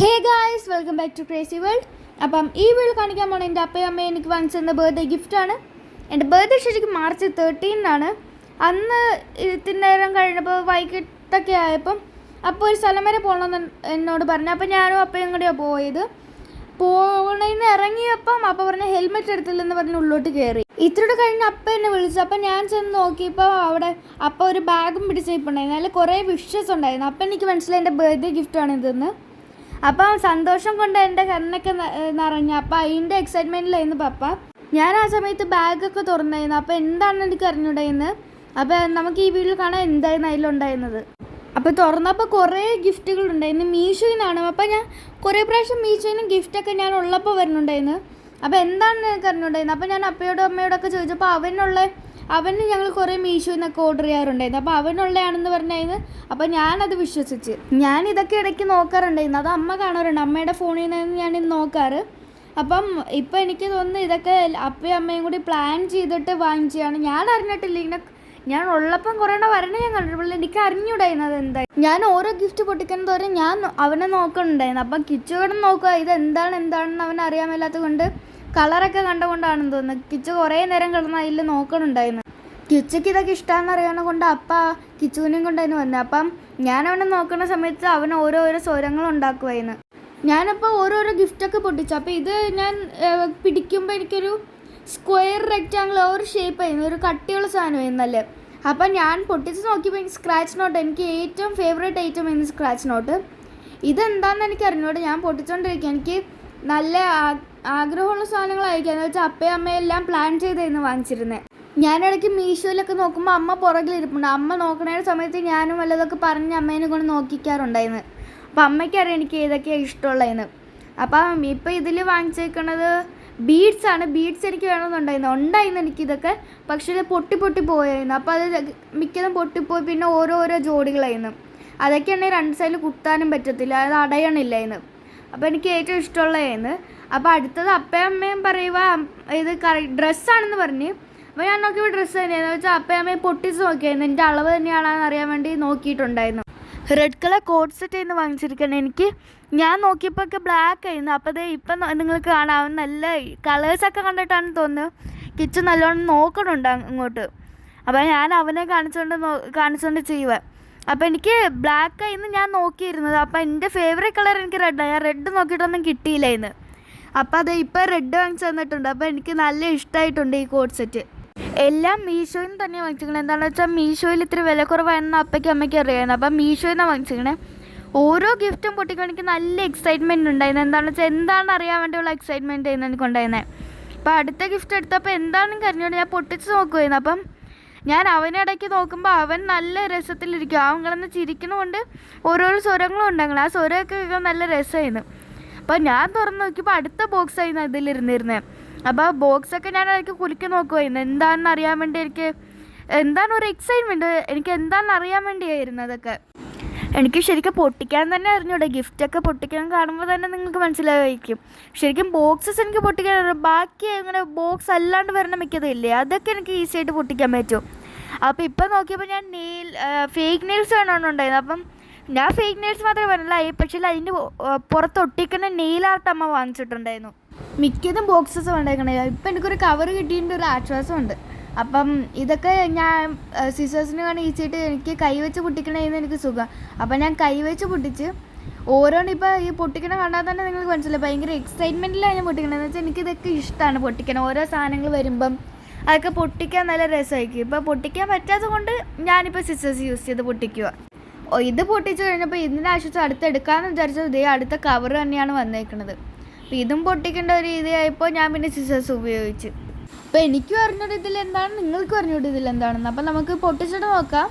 Hey guys welcome back to crazy world അപ്പം ഈ വീട് കാണിക്കാൻ പോണ എന്റെ അപ്പയും അമ്മയും എനിക്ക് വാങ്ങിച്ചെന്ന ബർത്ത്ഡേ ഗിഫ്റ്റാണ് എന്റെ ബർത്ത്ഡേ ശരിക്കും മാർച്ച് തേർട്ടീനാണ് അന്ന് ഇത്തിരി നേരം കഴിഞ്ഞപ്പോൾ വൈകിട്ടൊക്കെ ആയപ്പം അപ്പോൾ ഒരു സ്ഥലം വരെ പോകണമെന്ന് എന്നോട് പറഞ്ഞു. അപ്പോൾ ഞാനും അപ്പയും കൂടെയാണ് പോയത്. പോകണമെന്ന് ഇറങ്ങിയപ്പം അപ്പ പറഞ്ഞ ഹെൽമെറ്റ് എടുത്തില്ലെന്ന് പറഞ്ഞ് ഉള്ളോട്ട് കയറി ഇത്രയുടെ കഴിഞ്ഞ് അപ്പ എന്നെ വിളിച്ചു. അപ്പം ഞാൻ ചെന്ന് നോക്കിയപ്പോൾ അവിടെ അപ്പ ഒരു ബാഗും പിടിച്ചിട്ടുണ്ടായിരുന്നു അതിൽ കുറേ വിഷസ് ഉണ്ടായിരുന്നു. അപ്പം എനിക്ക് മനസ്സിലായി എന്റെ ബർത്ത്ഡേ ഗിഫ്റ്റാണ് ഇതെന്ന്. അപ്പം സന്തോഷം കൊണ്ട് എന്റെ കണ്ണൊക്കെ നിറഞ്ഞു. അപ്പം അതിന്റെ എക്സൈറ്റ്മെന്റിലായിരുന്നു പപ്പ. ഞാൻ ആ സമയത്ത് ബാഗൊക്കെ തുറന്നായിരുന്നു. അപ്പോൾ എന്താണെന്ന് എനിക്ക് അറിഞ്ഞൂടായിരുന്നു? അപ്പോൾ നമുക്ക് ഈ വീട്ടിൽ കാണാൻ എന്തായിരുന്നു അതിലുണ്ടായിരുന്നത്? അപ്പോൾ തുറന്നപ്പോൾ കുറേ ഗിഫ്റ്റുകൾ ഉണ്ടായിരുന്നു. മീഷോയിൽ നിന്നാണ് അപ്പോൾ ഞാൻ കുറേ പ്രാവശ്യം മീഷോയിൽ നിന്ന് ഗിഫ്റ്റൊക്കെ ഞാൻ ഉള്ളപ്പോൾ വരുന്നുണ്ടായിരുന്നു. അപ്പോൾ എന്താണെന്ന് എനിക്ക് അറിഞ്ഞുണ്ടായിരുന്നു അപ്പോൾ ഞാൻ അപ്പയോടും അമ്മയോടൊക്കെ ചോദിച്ചപ്പോൾ അവനുള്ള അവന് ഞങ്ങൾ കുറേ മീഷോയിൽ നിന്നൊക്കെ ഓർഡർ ചെയ്യാറുണ്ടായിരുന്നു. അപ്പോൾ അവനുള്ളതാണെന്ന് പറഞ്ഞായിരുന്നു. അപ്പോൾ ഞാനത് വിശ്വസിച്ച്. ഞാൻ ഇതൊക്കെ ഇടയ്ക്ക് നോക്കാറുണ്ടായിരുന്നു. അത് അമ്മ കാണാറുണ്ട്. അമ്മയുടെ ഫോണിൽ നിന്ന് ഞാൻ ഇത് നോക്കാറ്. അപ്പം ഇപ്പം എനിക്ക് തോന്നുന്നു ഇതൊക്കെ അപ്പയും അമ്മയും കൂടി പ്ലാൻ ചെയ്തിട്ട് വാങ്ങിച്ചതാണ്. ഞാൻ അറിഞ്ഞിട്ടില്ല. ഇങ്ങനെ ഞാൻ ഉള്ളപ്പം കുറേ എണ്ണം വരണേ ഞാൻ കണ്ടിട്ടുള്ളൂ എനിക്ക് അറിഞ്ഞൂടായിരുന്നത് എന്തായി ഞാൻ ഓരോ ഗിഫ്റ്റ് പൊട്ടിക്കുന്നത് വരെ ഞാൻ അവനെ നോക്കണുണ്ടായിരുന്നു. അപ്പം കിച്ചു കിടന്ന് നോക്കുക. ഇത് എന്താണ് എന്താണെന്ന് അവൻ അറിയാൻ മേലാത്തത് കൊണ്ട് കളറൊക്കെ കണ്ടുകൊണ്ടാണെന്ന് തോന്നുന്നത് കിച്ചു കുറേ നേരം കിടന്ന് അതിൽ നോക്കണുണ്ടായിരുന്നു. കിച്ചയ്ക്ക് ഇതൊക്കെ ഇഷ്ടമാണെന്ന് അറിയണ കൊണ്ട് അപ്പ കിച്ചുവിനെയും കൊണ്ടായിരുന്നു വന്നത് അപ്പം ഞാൻ അവനെ നോക്കുന്ന സമയത്ത് അവൻ ഓരോരോ സ്വരങ്ങൾ ഉണ്ടാക്കുമായിരുന്നു ഞാനപ്പോൾ ഓരോരോ ഗിഫ്റ്റൊക്കെ പൊട്ടിച്ചു. അപ്പോൾ ഇത് ഞാൻ പിടിക്കുമ്പോൾ എനിക്കൊരു സ്ക്വയർ റെക്റ്റാങ്കിൾ ഒരു ഷേപ്പ് ആയിരുന്നു. ഒരു കട്ടിയുള്ള സാധനമായിരുന്നു അല്ലേ? അപ്പം ഞാൻ പൊട്ടിച്ച് നോക്കിയപ്പോൾ എനിക്ക് സ്ക്രാച്ച് നോട്ട് എനിക്ക് ഏറ്റവും ഫേവറേറ്റ് ഐറ്റം ആയിരുന്നു സ്ക്രാച്ച് നോട്ട് ഇതെന്താണെന്ന് എനിക്ക് അറിഞ്ഞോട്ടെ ഞാൻ പൊട്ടിച്ചുകൊണ്ടിരിക്കുക എനിക്ക് നല്ല ആഗ്രഹമുള്ള സാധനങ്ങളായിരിക്കും. എന്ന് വെച്ചാൽ അപ്പയും അമ്മയും എല്ലാം പ്ലാൻ ചെയ്തായിരുന്നു വാങ്ങിച്ചിരുന്നത് ഞാനിടയ്ക്ക് മീഷോയിലൊക്കെ നോക്കുമ്പോൾ അമ്മ പുറകിലിരിപ്പുണ്ട്. അമ്മ നോക്കണ സമയത്ത് ഞാനും വല്ലതൊക്കെ പറഞ്ഞ് അമ്മേനെ കൊണ്ട് നോക്കിക്കാറുണ്ടായിരുന്നു അപ്പം അമ്മയ്ക്കറിയാം എനിക്ക് ഏതൊക്കെയാണ് ഇഷ്ടമുള്ളതെന്ന് അപ്പം ഇപ്പം ഇതിൽ വാങ്ങിച്ചേക്കണത് ബീഡ്സ് ആണ്. ബീഡ്സ് എനിക്ക് വേണമെന്നുണ്ടായിരുന്നു. ഉണ്ടായിരുന്നു എനിക്കിതൊക്കെ. പക്ഷേ പൊട്ടി പൊട്ടി പോയായിരുന്നു അപ്പോൾ അത് മിക്കതും പൊട്ടിപ്പോയി പിന്നെ ഓരോരോ ജോഡികളായിരുന്നു. അതൊക്കെയാണെങ്കിൽ രണ്ട് സൈഡിൽ കുത്താനും പറ്റത്തില്ല. അത് അടയണില്ലായിരുന്നു അപ്പോൾ എനിക്ക് ഏറ്റവും ഇഷ്ടമുള്ളതായിരുന്നു അപ്പോൾ അടുത്തത് അപ്പയും അമ്മയും പറയുക ഇത് ഡ്രസ്സാണെന്ന് പറഞ്ഞ്. അപ്പോൾ ഞാൻ നോക്കിയപ്പോൾ ഡ്രസ്സ് തന്നെയായിരുന്നു വെച്ചാൽ അപ്പയും അമ്മയും പൊട്ടിച്ച് നോക്കിയായിരുന്നു. എന്റെ അളവ് തന്നെയാണെന്ന് അറിയാൻ വേണ്ടി നോക്കിയിട്ടുണ്ടായിരുന്നു. റെഡ് കളർ കോട്ട് സെറ്റ് ആയിരുന്നു വാങ്ങിച്ചിരിക്കണം എനിക്ക് ഞാൻ നോക്കിയപ്പോൾ ഒക്കെ ബ്ലാക്ക് ആയിരുന്നു. അപ്പോൾ അത് ഇപ്പം നിങ്ങൾക്ക് കാണാം. നല്ല കളേഴ്സൊക്കെ കണ്ടിട്ടാണ് തോന്നുന്നത് കിച്ചു നല്ലോണം നോക്കണുണ്ട് അങ്ങോട്ട് അപ്പോൾ ഞാൻ അവനെ കാണിച്ചുകൊണ്ട് കാണിച്ചുകൊണ്ട് ചെയ്യുവാൻ അപ്പോൾ എനിക്ക് ബ്ലാക്ക് ആയിരുന്നു ഞാൻ നോക്കിയിരുന്നത്. അപ്പോൾ എന്റെ ഫേവറേറ്റ് കളർ എനിക്ക് റെഡാണ് ഞാൻ റെഡ് നോക്കിയിട്ടൊന്നും കിട്ടിയില്ലായിരുന്നു. അപ്പോൾ അത് ഇപ്പോൾ റെഡ് വാങ്ങിച്ച് തന്നിട്ടുണ്ട്. അപ്പോൾ എനിക്ക് നല്ല ഇഷ്ടമായിട്ടുണ്ട് ഈ കോഡ് സെറ്റ് എല്ലാം മീഷോയിൽ നിന്ന് തന്നെ വാങ്ങിച്ചിരിക്കണേ. എന്താണെന്ന് വെച്ചാൽ മീഷോയിൽ ഇത്തിരി വില കുറവാണെന്ന് അപ്പയ്ക്കും അമ്മയ്ക്കും അറിയാമായിരുന്നു. അപ്പം മീഷോയിൽ നിന്നാണ് വാങ്ങിച്ചിരിക്കണേ. ഓരോ ഗിഫ്റ്റും പൊട്ടിക്കണെങ്കിൽ നല്ല എക്സൈറ്റ്മെന്റ് ഉണ്ടായിരുന്നു. എന്താണെന്ന് വെച്ചാൽ എന്താണ് അറിയാൻ വേണ്ടിയുള്ള എക്സൈറ്റ്മെന്റ് ആയിരുന്നു എനിക്ക് ഉണ്ടായിരുന്നത് അപ്പോൾ അടുത്ത ഗിഫ്റ്റ് എടുത്തപ്പോൾ എന്താണെന്ന് കരഞ്ഞുകൊണ്ട് ഞാൻ പൊട്ടിച്ച് നോക്കുമായിരുന്നു അപ്പം ഞാൻ അവനിടയ്ക്ക് നോക്കുമ്പോൾ അവൻ നല്ല രസത്തിലിരിക്കും അവൻ കിടന്ന് ചിരിക്കുന്നതുകൊണ്ട് ഓരോരോ സ്വരങ്ങളും ഉണ്ടാകണം ആ സ്വരമൊക്കെ നല്ല രസമായിരുന്നു. അപ്പോൾ ഞാൻ തുറന്ന് നോക്കിയപ്പോൾ അടുത്ത ബോക്സ് ആയിരുന്നു അതിലിരുന്നിരുന്നത് അപ്പോൾ ആ ബോക്സൊക്കെ ഞാൻ ഇടയ്ക്ക് കുലുക്കി നോക്കുമായിരുന്നു എന്താണെന്ന് അറിയാൻ വേണ്ടി എനിക്ക് എന്താണ് ഒരു എക്സൈറ്റ്മെന്റ് എനിക്ക് എന്താണെന്ന് അറിയാൻ വേണ്ടിയായിരുന്നു അതൊക്കെ. എനിക്ക് ശരിക്കും പൊട്ടിക്കാൻ തന്നെ അറിഞ്ഞൂടെ. ഗിഫ്റ്റൊക്കെ പൊട്ടിക്കാൻ കാണുമ്പോൾ തന്നെ നിങ്ങൾക്ക് മനസ്സിലായിരിക്കും ശരിക്കും ബോക്സസ് എനിക്ക് പൊട്ടിക്കാൻ അറിയാം. ബാക്കി അങ്ങനെ ബോക്സ് അല്ലാണ്ട് വരുന്ന മിക്കതില്ലേ അതൊക്കെ എനിക്ക് ഈസി ആയിട്ട് പൊട്ടിക്കാൻ പറ്റും. അപ്പോൾ ഇപ്പം നോക്കിയപ്പോൾ ഞാൻ നെയിൽ ഫേക്ക് നെയിൽസ് വേണമെന്നുണ്ടായിരുന്നു അപ്പം ഞാൻ ഫേക്ക് നെയിൽസ് മാത്രമേ പറഞ്ഞില്ല പക്ഷേ അതിന്റെ പുറത്ത് ഒട്ടിക്കുന്ന നെയിൽ ആർട്ട് അമ്മ വാങ്ങിച്ചിട്ടുണ്ടായിരുന്നു. മിക്കതും ബോക്സസ് ഉണ്ടാക്കണേ ഇപ്പം എനിക്കൊരു കവർ കിട്ടിയിട്ടുണ്ട് ഒരു ആശ്വാസമുണ്ട്. അപ്പം ഇതൊക്കെ ഞാൻ സിസേഴ്സിന് വേണം ഈസിയായിട്ട് എനിക്ക് കൈവച്ച് പൊട്ടിക്കണേന്ന് എനിക്ക് സുഖം. അപ്പം ഞാൻ കൈവച്ച് പൊട്ടിച്ച് ഓരോന്ന് ഇപ്പോൾ ഈ പൊട്ടിക്കണ കണ്ടാൽ തന്നെ നിങ്ങൾക്ക് മനസ്സിലായി ഭയങ്കര എക്സൈറ്റ്മെന്റിലാണ് ഞാൻ പൊട്ടിക്കണത്. വെച്ചാൽ എനിക്കിതൊക്കെ ഇഷ്ടമാണ് പൊട്ടിക്കണം ഓരോ സാധനങ്ങൾ വരുമ്പം അതൊക്കെ പൊട്ടിക്കാൻ നല്ല രസമായിരിക്കും. ഇപ്പോൾ പൊട്ടിക്കാൻ പറ്റാത്തത് കൊണ്ട് ഞാനിപ്പോൾ സിസേഴ്സ് യൂസ് ചെയ്ത് പൊട്ടിക്കുക ഇത് പൊട്ടിച്ച് കഴിഞ്ഞപ്പോൾ ഇതിന്റെ ആശുപത്രി അടുത്ത് എടുക്കാമെന്ന് വിചാരിച്ചത് ഇതേ അടുത്ത കവർ തന്നെയാണ് വന്നേക്കുന്നത് അപ്പോൾ ഇതും പൊട്ടിക്കേണ്ട ഒരു രീതിയായപ്പോൾ ഞാൻ പിന്നെ സിസേഴ്സ് ഉപയോഗിച്ച്. അപ്പോൾ എനിക്കും അറിഞ്ഞൂടെ ഇതിൽ എന്താണ് നിങ്ങൾക്കും അറിഞ്ഞൂടെ ഇതിൽ എന്താണെന്ന് അപ്പോൾ നമുക്ക് പൊട്ടിച്ചിട്ട് നോക്കാം.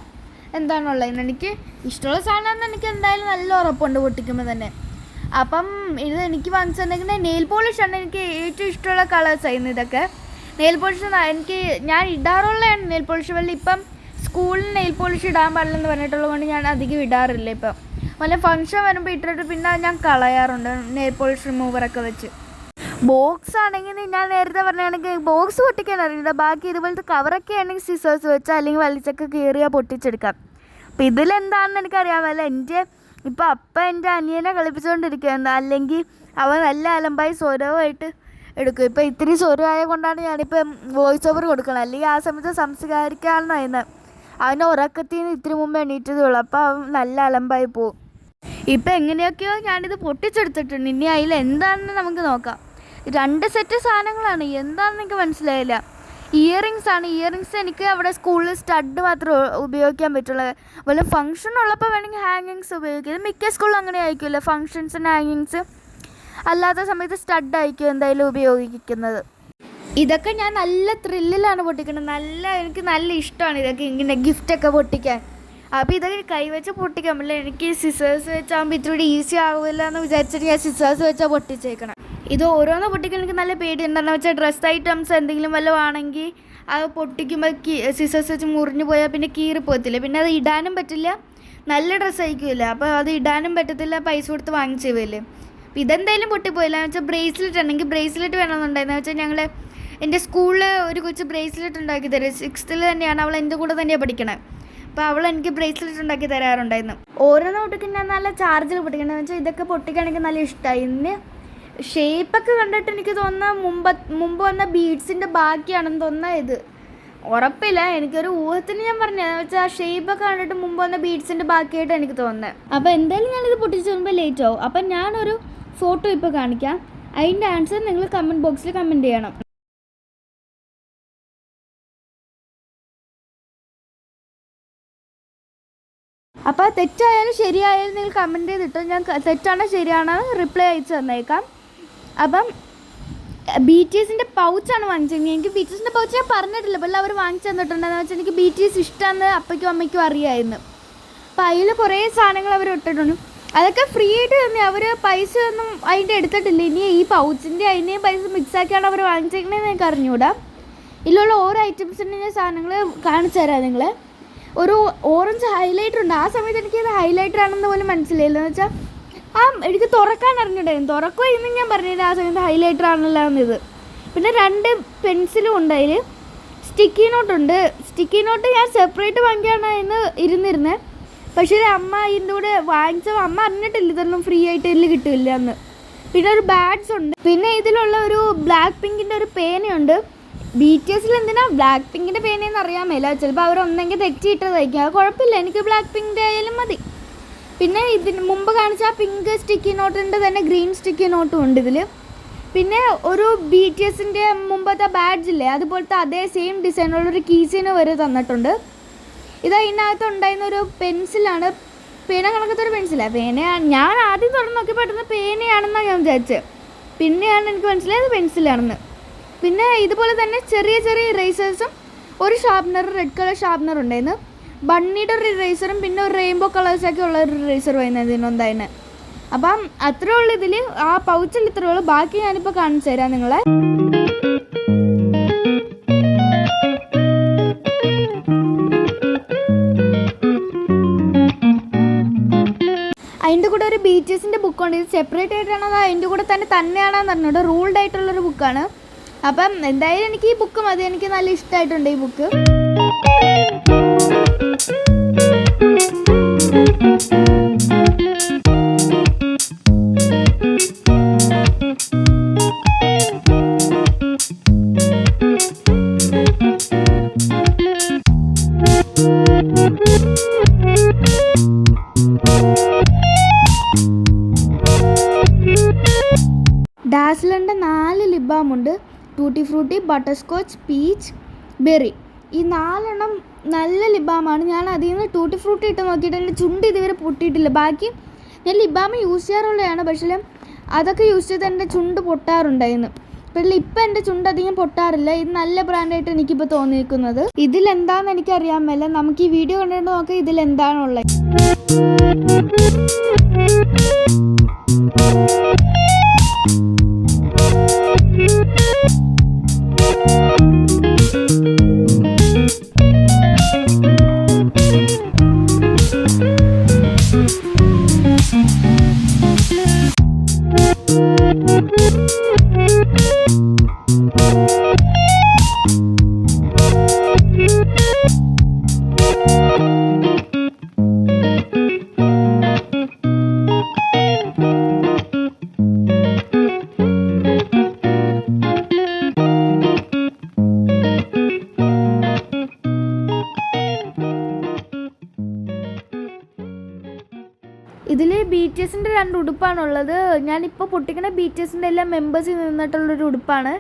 എന്താണുള്ളത് എനിക്ക് ഇഷ്ടമുള്ള സാധനമാണെന്ന് എനിക്ക് എന്തായാലും നല്ല ഉറപ്പുണ്ട് പൊട്ടിക്കുമ്പോൾ തന്നെ. അപ്പം ഇത് എനിക്ക് വാങ്ങിച്ചു തന്നിരിക്കുന്നത് നെയിൽ പോളിഷാണ് എനിക്ക് ഏറ്റവും ഇഷ്ടമുള്ള കളേഴ്സ് ആയിരുന്നു ഇതൊക്കെ. നെയിൽ പോളിഷ് എനിക്ക് ഞാൻ ഇടാറുള്ളതാണ് നെയിൽ പോളിഷ് വല്ല ഇപ്പം സ്കൂളിൽ നെയിൽ പോളിഷ് ഇടാൻ പാടില്ലെന്ന് പറഞ്ഞിട്ടുള്ളത് കൊണ്ട് ഞാൻ അധികം ഇടാറില്ല ഇപ്പം. വല്ല ഫംഗ്ഷൻ വരുമ്പോൾ ഇട്ടിട്ട് പിന്നെ ഞാൻ കളയാറുണ്ട് നെയിൽ പോളിഷ് റിമൂവറൊക്കെ വെച്ച്. ബോക്സ് ആണെങ്കിൽ ഞാൻ നേരത്തെ പറഞ്ഞാണെങ്കിൽ ബോക്സ് പൊട്ടിക്കാൻ അറിയില്ല. ബാക്കി ഇതുപോലത്തെ കവറൊക്കെ ആണെങ്കിൽ സിസേഴ്സ് വെച്ച് അല്ലെങ്കിൽ വലിച്ചൊക്കെ കീറിയാൽ പൊട്ടിച്ചെടുക്കാം. അപ്പം ഇതിലെന്താണെന്ന് എനിക്കറിയാമല്ല. എന്റെ ഇപ്പം അപ്പ എന്റെ അനിയനെ കളിപ്പിച്ചുകൊണ്ടിരിക്കുകയാണ് അല്ലെങ്കിൽ അവൻ നല്ല അലമ്പായി സ്വരവുമായിട്ട് എടുക്കും. ഇപ്പം ഇത്തിരി സ്വരമായ കൊണ്ടാണ് ഞാനിപ്പം വോയിസ് ഓവർ കൊടുക്കണം അല്ലെങ്കിൽ ആ സമയത്ത് സംസ്കാരിക്കാനായിരുന്നു അവന്റെ ഉറക്കത്തിൽ നിന്ന് ഇത്തിരി മുമ്പ് എണീറ്റതേ ഉള്ളൂ അവൻ നല്ല അലമ്പായി പോകും ഇപ്പം എങ്ങനെയൊക്കെയോ ഞാനിത് പൊട്ടിച്ചെടുത്തിട്ടുണ്ട്. ഇനി അതിൽ എന്താണെന്ന് നമുക്ക് നോക്കാം. രണ്ട് സെറ്റ് സാധനങ്ങളാണ്. എന്താണെന്ന് എനിക്ക് മനസ്സിലായില്ല. ഇയറിങ്സ് ആണ്. ഇയറിങ്സ് എനിക്ക് അവിടെ സ്കൂളിൽ സ്റ്റഡ് മാത്രമേ ഉപയോഗിക്കാൻ പറ്റുള്ളൂ. അതുപോലെ ഫംഗ്ഷൻ ഉള്ളപ്പോൾ വേണമെങ്കിൽ ഹാങ്ങിങ്സ് ഉപയോഗിക്കും. മിക്ക സ്കൂളിലും അങ്ങനെ ആയിരിക്കുമല്ലോ. ഫംഗ്ഷൻസിന് ഹാങ്ങിങ്സ് അല്ലാത്ത സമയത്ത് സ്റ്റഡ് ആയിരിക്കും എന്തായാലും ഉപയോഗിക്കുന്നത്. ഇതൊക്കെ ഞാൻ നല്ല ത്രില്ലിലാണ് പൊട്ടിക്കുന്നത്. നല്ല എനിക്ക് നല്ല ഇഷ്ടമാണ് ഇതൊക്കെ ഇങ്ങനെ ഗിഫ്റ്റൊക്കെ പൊട്ടിക്കാൻ. അപ്പോൾ ഇതൊക്കെ കൈവച്ച് പൊട്ടിക്കാൻ പറ്റില്ല എനിക്ക് സിസേഴ്സ് വെച്ചാകുമ്പോൾ ഇത്തിരി ഈസി ആവില്ല എന്ന് വിചാരിച്ചിട്ട് ഞാൻ സിസേഴ്സ് വെച്ചാൽ പൊട്ടിച്ചേക്കണം. ഇത് ഓരോന്ന് പൊട്ടിക്കാൻ എനിക്ക് നല്ല പേടി. എന്താണെന്ന് വെച്ചാൽ ഡ്രസ് ഐറ്റംസ് എന്തെങ്കിലും വല്ലതും ആണെങ്കിൽ അത് പൊട്ടിക്കുമ്പോൾ സിസേഴ്സ് വെച്ച് മുറിഞ്ഞു പോയാൽ പിന്നെ കീറി പോകത്തില്ല. പിന്നെ അത് ഇടാനും പറ്റില്ല. നല്ല ഡ്രസ്സ് ആയിരിക്കുമല്ല അപ്പോൾ അത് ഇടാനും പറ്റത്തില്ല. പൈസ കൊടുത്ത് വാങ്ങിച്ചു പോയില്ലേ ഇതെന്തായാലും പൊട്ടിപ്പോയില്ല എന്ന് വെച്ചാൽ ബ്രേസ്ലെറ്റ് ഉണ്ടെങ്കിൽ ബ്രേസ്ലെറ്റ് വേണമെന്നുണ്ടായിരുന്നു. വെച്ചാൽ ഞങ്ങൾ എന്റെ സ്കൂളിൽ ഒരു കൊച്ച് ബ്രേസ്ലെറ്റ് ഉണ്ടാക്കി തരും. സിക്സ്ത്തിൽ തന്നെയാണ് അവൾ എന്റെ കൂടെ തന്നെയാണ് പഠിക്കണേ. അപ്പോൾ അവൾ എനിക്ക് ബ്രേസ്ലെറ്റ് ഉണ്ടാക്കി തരാറുണ്ടായിരുന്നു. ഓരോ പൊട്ടിക്കാൻ ഞാൻ നല്ല ചാർജിൽ പൊട്ടിക്കണമെന്ന് വെച്ചാൽ ഇതൊക്കെ പൊട്ടിക്കണമെങ്കിൽ നല്ല ഇഷ്ടമായി ഇന്ന് ഷേപ്പൊക്കെ കണ്ടിട്ട് എനിക്ക് തോന്നുന്ന മുമ്പ് മുമ്പ് വന്ന ബീഡ്സിന്റെ ബാക്കിയാണെന്ന് തോന്നുന്ന ഇത്. ഉറപ്പില്ല. എനിക്കൊരു ഊഹത്തിന് ഞാൻ പറഞ്ഞത് വെച്ചാൽ ആ ഷേപ്പൊക്കെ കണ്ടിട്ട് മുമ്പ് വന്ന ബീഡ്സിന്റെ ബാക്കിയായിട്ട് എനിക്ക് തോന്നുന്നത് അപ്പോൾ എന്തായാലും ഞാനിത് പൊട്ടിച്ച് വരുമ്പോൾ ലേറ്റ് ആവും. അപ്പം ഞാനൊരു ഫോട്ടോ ഇപ്പോൾ കാണിക്കാം. അതിന്റെ ആൻസർ നിങ്ങൾ കമന്റ് ബോക്സിൽ കമന്റ് ചെയ്യണം. അപ്പോൾ തെറ്റായാലും ശരിയായാലും നിങ്ങൾ കമന്റ് ചെയ്തിട്ട് ഞാൻ തെറ്റാണോ ശരിയാണോ റിപ്ലൈ അയച്ചു തന്നേക്കാം. അപ്പം ബി ടി എസിന്റെ പൗച്ചാണ് വാങ്ങിച്ചത്. എനിക്ക് ബി ടി എസിന്റെ പൗച്ച് ഞാൻ പറഞ്ഞിട്ടില്ല. പക്ഷേ അവർ വാങ്ങിച്ചു തന്നിട്ടുണ്ടെന്ന് വെച്ചാൽ എനിക്ക് ബി ടി എസ് ഇഷ്ടമാണെന്ന് അപ്പയ്ക്കും അമ്മയ്ക്കും അറിയായിരുന്നു. അപ്പം അതിൽ കുറേ സാധനങ്ങൾ അവർ ഇട്ടിട്ടുണ്ട്. അതൊക്കെ ഫ്രീ ആയിട്ട് തന്നെ. അവർ പൈസ ഒന്നും അതിന്റെ എടുത്തിട്ടില്ല. ഇനി ഈ പൗച്ചിന്റെ അതിന്റെയും പൈസ മിക്സാക്കിയാണ് അവർ വാങ്ങിച്ചേക്കണേന്ന് എനിക്ക് അറിഞ്ഞുകൂടാ ഇതിലുള്ള ഓരോ ഐറ്റംസിന്റെ സാധനങ്ങൾ കാണിച്ചു തരാം നിങ്ങൾ ഒരു ഓറഞ്ച് ഹൈലൈറ്റർ ഉണ്ട്. ആ സമയത്ത് എനിക്ക് അത് ഹൈലൈറ്റർ ആണെന്ന് പോലും മനസ്സിലായില്ല. എന്ന് വെച്ചാൽ ആ എനിക്ക് തുറക്കാൻ അറിഞ്ഞിട്ടായിരുന്നു തുറക്കുക എന്ന് ഞാൻ പറഞ്ഞില്ല. ആ സമയത്ത് ഹൈലൈറ്റർ ആണല്ലോ എന്നത് പിന്നെ രണ്ട് പെൻസിലും ഉണ്ട് അതിൽ സ്റ്റിക്കി നോട്ടുണ്ട് സ്റ്റിക്കി നോട്ട് ഞാൻ സെപ്പറേറ്റ് വാങ്ങിയാണ് എന്ന് ഇരുന്നിരുന്നത് പക്ഷേ അമ്മ ഇതിന്റെ കൂടെ വാങ്ങിച്ച അമ്മ അറിഞ്ഞിട്ടില്ല. ഇതൊന്നും ഫ്രീ ആയിട്ട് ഇതിൽ കിട്ടില്ല എന്ന് പിന്നെ ഒരു ബാഗ്സ് ഉണ്ട്. പിന്നെ ഇതിലുള്ള ഒരു ബ്ലാക്ക് പിങ്കിന്റെ ഒരു പേനയുണ്ട്. ബി ടി എസിൽ എന്തിനാ ബ്ലാക്ക് പിങ്കിന്റെ പേനയെന്ന് അറിയാമല്ലോ മേല. ചിലപ്പോൾ അവർ ഒന്നെങ്കിൽ തെറ്റിയിട്ടതായിരിക്കും. അത് കുഴപ്പമില്ല എനിക്ക് ബ്ലാക്ക് പിങ്കിന്റെ ആയാലും മതി. പിന്നെ ഇതിന് മുമ്പ് കാണിച്ച ആ പിങ്ക് സ്റ്റിക്കി നോട്ടുണ്ട് തന്നെ ഗ്രീൻ സ്റ്റിക്കി നോട്ടും ഉണ്ട് ഇതിൽ പിന്നെ ഒരു ബി ടി എസിന്റെ മുമ്പത്തെ ബാഡ്ജ് ഇല്ലേ? അതുപോലത്തെ അതേ സെയിം ഡിസൈനുള്ള ഒരു കീസിന് വരെ തന്നിട്ടുണ്ട്. ഇത് അതിനകത്ത് ഉണ്ടായിരുന്ന ഒരു പെൻസിലാണ്. പേന കണക്കത്തെ ഒരു പെൻസിലാണ് പേന ഞാൻ ആദ്യം തുറന്ന് നോക്കി പെട്ടെന്ന് പേനയാണെന്നാണ് ഞാൻ വിചാരിച്ചത് പിന്നെയാണ് എനിക്ക് മനസ്സിലായത് പെൻസിലാണെന്ന്. പിന്നെ ഇതുപോലെ തന്നെ ചെറിയ ചെറിയ ഇറേസേഴ്സും ഒരു ഷാർപ്നർ റെഡ് കളർ ഷാർപ്നർ ഉണ്ടായിരുന്നു. ബണ്ണിയുടെ ഒരു ഇറേസറും പിന്നെ ഒരു റെയിൻബോ കളേഴ്സൊക്കെ ഉള്ള ഒരു ഇറേസർ വരുന്നത് അപ്പം അത്രേ ഉള്ളൂ ഇതിൽ ആ പൗച്ചിൽ ഇത്രേ ഉള്ളൂ. ബാക്കി ഞാനിപ്പോൾ കാണിച്ചു തരാം നിങ്ങളെ. അതിന്റെ കൂടെ ഒരു ബീച്ചേഴ്സിന്റെ ബുക്കുണ്ട് ഇത് സെപ്പറേറ്റ് ആയിട്ടാണോ. അതോ അതിന്റെ കൂടെ തന്നെ തന്നെയാണെന്ന് പറഞ്ഞിട്ട് റൂൾഡ് ആയിട്ടുള്ളൊരു ബുക്കാണ് അപ്പം എന്തായാലും എനിക്ക് ഈ ബുക്ക് മതി. എനിക്ക് നല്ല ഇഷ്ടമായിട്ടുണ്ട് ഈ ബുക്ക് ഡാസിലുണ്ട് നാല് ലിബാമുണ്ട്. Tutti frutti butterscotch peach berry ഈ നാലെണ്ണം നല്ല ലിബാമാണ്. ഞാൻ അതിൽ നിന്ന് ടൂട്ടി ഫ്രൂട്ടി ഇട്ട് നോക്കിയിട്ട് എന്റെ ചുണ്ട് ഇതുവരെ പൊട്ടിയിട്ടില്ല. ബാക്കി ഞാൻ ലിബാമ യൂസ് ചെയ്യാറുള്ളതാണ്. പക്ഷേ അതൊക്കെ യൂസ് ചെയ്ത് എന്റെ ചുണ്ട് പൊട്ടാറുണ്ടായിരുന്നു. പക്ഷേ ഇപ്പം എന്റെ ചുണ്ട് അധികം പൊട്ടാറില്ല. ഇത് നല്ല ബ്രാൻഡായിട്ട് എനിക്കിപ്പോൾ തോന്നിയിരിക്കുന്നത്. ഇതിലെന്താണെന്ന് എനിക്കറിയാൻ മേല. നമുക്ക് ഈ വീഡിയോ കണ്ടിട്ട് നോക്കാം ഇതിലെന്താണുള്ളത്. ഉടുപ്പാണുള്ളത്. ഞാനിപ്പോൾ പൊട്ടിക്കുന്ന ബീച്ചേഴ്സിന്റെ എല്ലാം മെമ്പേഴ്സിൽ നിന്നിട്ടുള്ളൊരു ഉടുപ്പാണ്.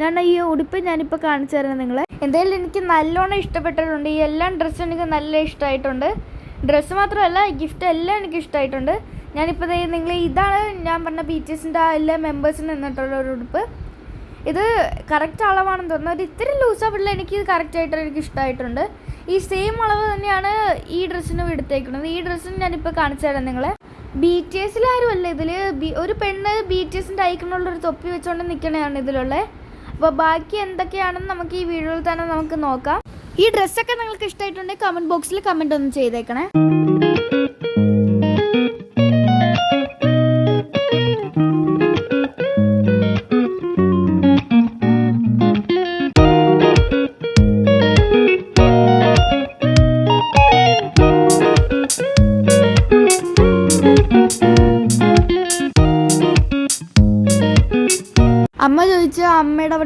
ഞാൻ ഈ ഉടുപ്പ് ഞാനിപ്പോൾ കാണിച്ചു തരാം നിങ്ങളെ. എന്തായാലും എനിക്ക് നല്ലോണം ഇഷ്ടപ്പെട്ടിട്ടുണ്ട്. ഈ എല്ലാ ഡ്രസ്സും എനിക്ക് നല്ല ഇഷ്ടമായിട്ടുണ്ട്. ഡ്രസ്സ് മാത്രമല്ല ഗിഫ്റ്റ് എല്ലാം എനിക്ക് ഇഷ്ടമായിട്ടുണ്ട്. ഞാനിപ്പോൾ നിങ്ങൾ ഇതാണ് ഞാൻ പറഞ്ഞ ബീച്ചേഴ്സിന്റെ ആ എല്ലാ മെമ്പേഴ്സിൽ നിന്നിട്ടുള്ള ഒരു ഉടുപ്പ്. ഇത് കറക്റ്റ് അളവാണെന്ന് തോന്നുന്നു. ഒരു ഇത്തിരി ലൂസായിട്ടുള്ള എനിക്ക് ഇത് കറക്റ്റ് ആയിട്ട് എനിക്ക് ഇഷ്ടമായിട്ടുണ്ട്. ഈ സെയിം അളവ് തന്നെയാണ് ഈ ഡ്രസ്സിനും എടുത്തേക്കുന്നത്. ഈ ഡ്രസ്സിന് ഞാനിപ്പോൾ കാണിച്ചു തരാം നിങ്ങളെ. ബി ടി എസിൽ ആരും അല്ല. ഇതിൽ ഒരു പെണ്ണ് ബി ടി എസിന്റെ ഐക്കണുള്ള ഒരു തൊപ്പി വെച്ചുകൊണ്ട് നിൽക്കണതാണ് ഇതിലുള്ളത് അപ്പോൾ ബാക്കി എന്തൊക്കെയാണെന്ന് നമുക്ക് ഈ വീഡിയോയിൽ തന്നെ നമുക്ക് നോക്കാം. ഈ ഡ്രസ്സൊക്കെ നിങ്ങൾക്ക് ഇഷ്ടമായിട്ടുണ്ടെങ്കിൽ കമന്റ് ബോക്സിൽ കമന്റ് ഒന്ന് ചെയ്തേക്കണേ.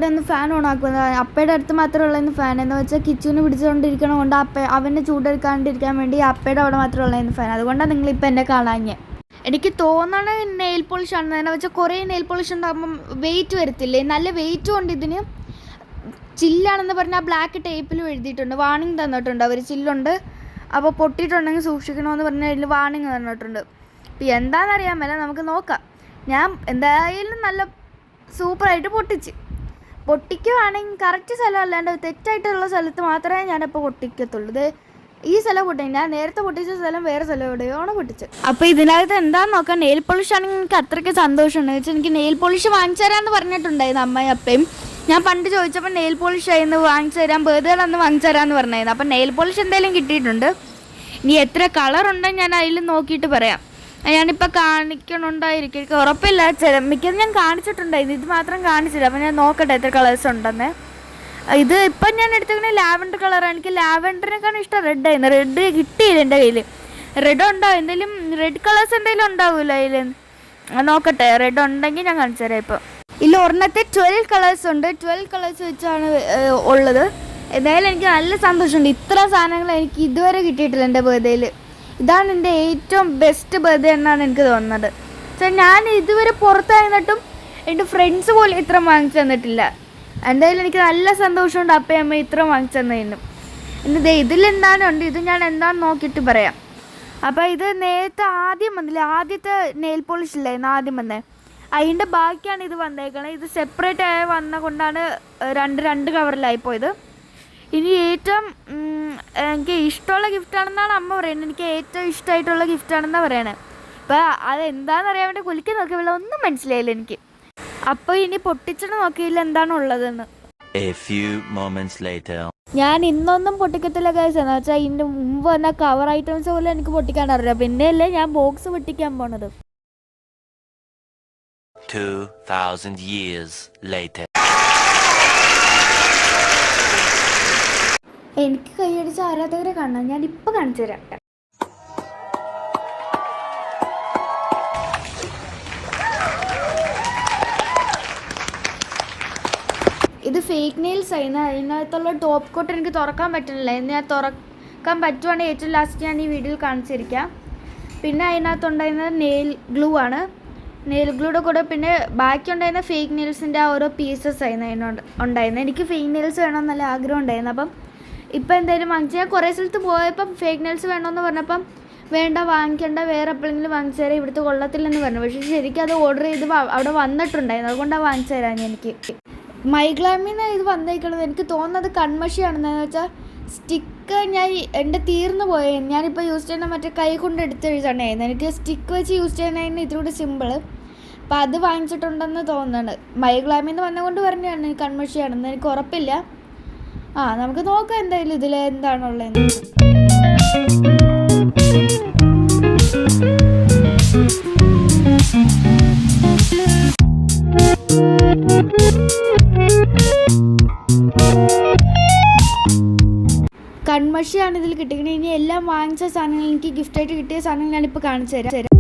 അവിടെ ഒന്ന് ഫാൻ ഓൺ ആക്കുന്നത്. അപ്പയുടെ അടുത്ത് മാത്രമേ ഉള്ളതെന്ന് ഫാൻ എന്ന് വെച്ചാൽ കിച്ചുവിന് പിടിച്ചുകൊണ്ടിരിക്കണ കൊണ്ട് അപ്പ അവനെ ചൂടെടുക്കാണ്ടിരിക്കാൻ വേണ്ടി അപ്പയുടെ അവിടെ മാത്രമേ ഉള്ളതെന്ന് ഫാൻ അതുകൊണ്ടാണ് നിങ്ങളിപ്പോൾ എന്നെ കാണാഞ്ഞ്. എനിക്ക് തോന്നണ നെയിൽ പോളിഷ് ആണ്. എന്ന് വെച്ചാൽ കുറേ നെയിൽ പോളിഷ് ഉണ്ടാകുമ്പം വെയിറ്റ് വരത്തില്ലേ? നല്ല വെയിറ്റും ഉണ്ട് ഇതിന്. ചില്ലാണെന്ന് പറഞ്ഞാൽ ബ്ലാക്ക് ടേപ്പിലും എഴുതിയിട്ടുണ്ട്. വാണിംഗ് തന്നിട്ടുണ്ട്. അവർ ചില്ലുണ്ട്. അപ്പോൾ പൊട്ടിയിട്ടുണ്ടെങ്കിൽ സൂക്ഷിക്കണമെന്ന് പറഞ്ഞാൽ അതിൽ വാണിംഗ് തന്നിട്ടുണ്ട്. ഇപ്പം എന്താണെന്നറിയാൻ മേല. നമുക്ക് നോക്കാം. ഞാൻ എന്തായാലും നല്ല സൂപ്പറായിട്ട് പൊട്ടിച്ച്. പൊട്ടിക്കുവാണെങ്കിൽ കറക്റ്റ് സ്ഥലം അല്ലാണ്ട് തെറ്റായിട്ടുള്ള സ്ഥലത്ത് മാത്രമേ ഞാനിപ്പോൾ പൊട്ടിക്കത്തുള്ളൂ. ഇത് ഈ സ്ഥലം പൊട്ടി ഞാൻ നേരത്തെ പൊട്ടിച്ച സ്ഥലം വേറെ സ്ഥലം എവിടെയാണ് പൊട്ടിച്ചത്. അപ്പോൾ ഇതിനകത്ത് എന്താന്ന് നോക്കാം? നെയിൽ പോളിഷ് ആണെങ്കിൽ എനിക്ക് അത്രയ്ക്ക് സന്തോഷമുണ്ട്. വെച്ചാൽ എനിക്ക് നെയിൽ പോളിഷ് വാങ്ങിച്ചു തരാമെന്ന് പറഞ്ഞിട്ടുണ്ടായിരുന്നു അമ്മയും അപ്പയും. ഞാൻ പണ്ട് ചോദിച്ചപ്പോൾ നെയിൽ പോളിഷ് ആയിരുന്നു വാങ്ങിച്ചു തരാം ബേർത്തുകൾ അന്ന് വാങ്ങിച്ചു തരാമെന്ന് പറഞ്ഞായിരുന്നു. അപ്പം നെയിൽ പോളിഷ് എന്തായാലും കിട്ടിയിട്ടുണ്ട്. ഇനി എത്ര കളറുണ്ടെന്ന് ഞാൻ അതിൽ നോക്കിയിട്ട് പറയാം. ഞാനിപ്പോൾ കാണിക്കണുണ്ടായിരിക്കും. എനിക്ക് ഉറപ്പില്ല. ചില മിക്കതും ഞാൻ കാണിച്ചിട്ടുണ്ടായിരുന്നു. ഇത് മാത്രം കാണിച്ചില്ല. അപ്പം ഞാൻ നോക്കട്ടെ എത്ര കളേഴ്സ് ഉണ്ടെന്ന്. ഇത് ഇപ്പം ഞാൻ എടുത്തേക്കണ ലാവൻഡർ കളറാണ് എനിക്ക് ലാവൻഡറിനെക്കാളും ഇഷ്ടം റെഡ് ആയിരുന്നു. റെഡ് കിട്ടിയില്ല എന്റെ കയ്യിൽ റെഡ് ഉണ്ടോ? എന്തെങ്കിലും റെഡ് കളേഴ്സ് എന്തെങ്കിലും ഉണ്ടാവില്ല അതിൽ നോക്കട്ടെ. റെഡ് ഉണ്ടെങ്കിൽ ഞാൻ കാണിച്ചു തരാം ഇപ്പോൾ ഇല്ല ഒരെണ്ണത്തെ ട്വൽവ് കളേഴ്സ് ഉണ്ട്. ട്വൽവ് കളേഴ്സ് വെച്ചാണ് ഉള്ളത്. എന്തായാലും എനിക്ക് നല്ല സന്തോഷമുണ്ട്. ഇത്ര സാധനങ്ങൾ എനിക്ക് ഇതുവരെ കിട്ടിയിട്ടില്ല എന്റെ ബർത്ത്ഡേയിൽ ഇതാണ് എന്റെ ഏറ്റവും ബെസ്റ്റ് ബർത്ത്ഡേ എന്നാണ് എനിക്ക് തോന്നുന്നത്. സോ ഞാൻ ഇതുവരെ പുറത്തായിരുന്നിട്ടും എന്റെ ഫ്രണ്ട്സ് പോലും ഇത്ര വാങ്ങിച്ചു തന്നിട്ടില്ല. എന്തായാലും എനിക്ക് നല്ല സന്തോഷമുണ്ട് അപ്പയും അമ്മ ഇത്ര വാങ്ങിച്ചു തന്നതിനും. ഇനി ദേ ഇതിലെന്താണ് ഉണ്ട്? ഇത് ഞാൻ എന്താണെന്ന് നോക്കിയിട്ട് പറയാം. അപ്പോൾ ഇത് നേരത്തെ ആദ്യം വന്നില്ല? ആദ്യത്തെ നെയിൽ പോളിഷ് ഇല്ലായിരുന്നു ആദ്യം വന്നേ. അതിന്റെ ബാക്കിയാണ് ഇത് വന്നേക്കണത് ഇത് സെപ്പറേറ്റ് ആയി വന്ന കൊണ്ടാണ് രണ്ട് രണ്ട് കവറിലായി പോയത്. ഇനി ഏറ്റവും എനിക്ക് ഇഷ്ടമുള്ള ഗിഫ്റ്റാണെന്നാണ് അമ്മ പറയുന്നത്. എനിക്ക് ഏറ്റവും ഇഷ്ടമായിട്ടുള്ള ഗിഫ്റ്റാണെന്നാണ് പറയണത്. അപ്പോൾ അതെന്താണെന്ന് അറിയാൻ വേണ്ടി കുലിക്ക് നോക്കിയുള്ള ഒന്നും മനസ്സിലായില്ല എനിക്ക്. അപ്പോൾ ഇനി പൊട്ടിച്ചിട്ട് നോക്കിയില്ല എന്താണ് ഉള്ളതെന്ന്. ഞാൻ ഇന്നൊന്നും പൊട്ടിക്കത്തില്ല ഗൈസ് എന്ന് വെച്ചാൽ ഇതിന്റെ മുമ്പ് വന്ന കവർ ഐറ്റംസ് പോലും എനിക്ക് പൊട്ടിക്കാൻ അറിയില്ല. പിന്നെയല്ലേ ഞാൻ ബോക്സ് പൊട്ടിക്കാൻ പോണത്. 2000 years later. എനിക്ക് കൈയടിച്ച ആരാധകരെ കാണാൻ ഞാൻ ഇപ്പൊ കാണിച്ചു തരാം. ഇത് ഫേക്ക് നെയിൽസ് ആയിരുന്നു അതിനകത്തുള്ള ടോപ്പ് കോട്ട് എനിക്ക് തുറക്കാൻ പറ്റുന്നില്ല. ഇന്ന് ഞാൻ തുറക്കാൻ പറ്റുവാണെങ്കിൽ ഏറ്റവും ലാസ്റ്റ് ഞാൻ ഈ വീഡിയോയിൽ കാണിച്ചിരിക്കാം. പിന്നെ അതിനകത്തുണ്ടായിരുന്നത് നെയിൽ ഗ്ലൂ ആണ്. നെയിൽ ഗ്ലൂടെ കൂടെ പിന്നെ ബാക്കി ഉണ്ടായിരുന്ന ഫേക്ക് നെയിൽസിന്റെ ആ ഓരോ പീസസ് ആയിരുന്നു അതിനുണ്ട് ഉണ്ടായിരുന്നത് എനിക്ക് ഫേക്ക് നെയിൽസ് വേണമെന്നല്ല നല്ല ആഗ്രഹം ഉണ്ടായിരുന്നു. അപ്പം ഇപ്പം എന്തായാലും വാങ്ങിച്ചു. ഞാൻ കുറേ സ്ഥലത്ത് പോയപ്പം ഫേക്ക് നെയിൽസ് വേണമെന്ന് പറഞ്ഞപ്പം വേണ്ട വാങ്ങിക്കേണ്ട വേറെ എപ്പോഴെങ്കിലും വാങ്ങിച്ചു തരാം ഇവിടുത്തെ കൊള്ളത്തില്ലെന്ന് പറഞ്ഞു. പക്ഷേ ശരിക്കും അത് ഓർഡർ ചെയ്ത് അവിടെ വന്നിട്ടുണ്ടായിരുന്നു. അതുകൊണ്ടാണ് വാങ്ങിച്ചു തരാൻ എനിക്ക്. മൈഗ്ലാമിന്ന് ഇത് വന്നേക്കണത്. എനിക്ക് തോന്നുന്നത് കൺമഷിയാണെന്നു വെച്ചാൽ സ്റ്റിക്ക് ഞാൻ എന്റെ തീർന്നു പോയ ഞാനിപ്പോൾ യൂസ് ചെയ്യുന്ന മറ്റേ കൈ കൊണ്ട് എടുത്ത് എഴുതണമായിരുന്നു എനിക്ക് സ്റ്റിക്ക് വെച്ച് യൂസ് ചെയ്യുന്നതിന് ഇതിലൂടെ സിമ്പിൾ അപ്പോൾ അത് വാങ്ങിച്ചിട്ടുണ്ടെന്ന് തോന്നുന്നുണ്ട് മൈഗ്ലാമിന്ന് വന്നുകൊണ്ട് പറഞ്ഞാണ് കൺമഷിയാണെന്ന്. എനിക്ക് ഉറപ്പില്ല. ആ നമുക്ക് നോക്കാം എന്തായാലും ഇതിൽ എന്താണുള്ളത് കൺമഷിയാണ് ഇതിൽ കിട്ടിയിരിക്കുന്നത്. ഇനി എല്ലാം വാങ്ങിച്ച സാധനങ്ങൾ എനിക്ക് ഗിഫ്റ്റായിട്ട് കിട്ടിയ സാധനങ്ങൾ ഞാനിപ്പോൾ കാണിച്ചു തരാം.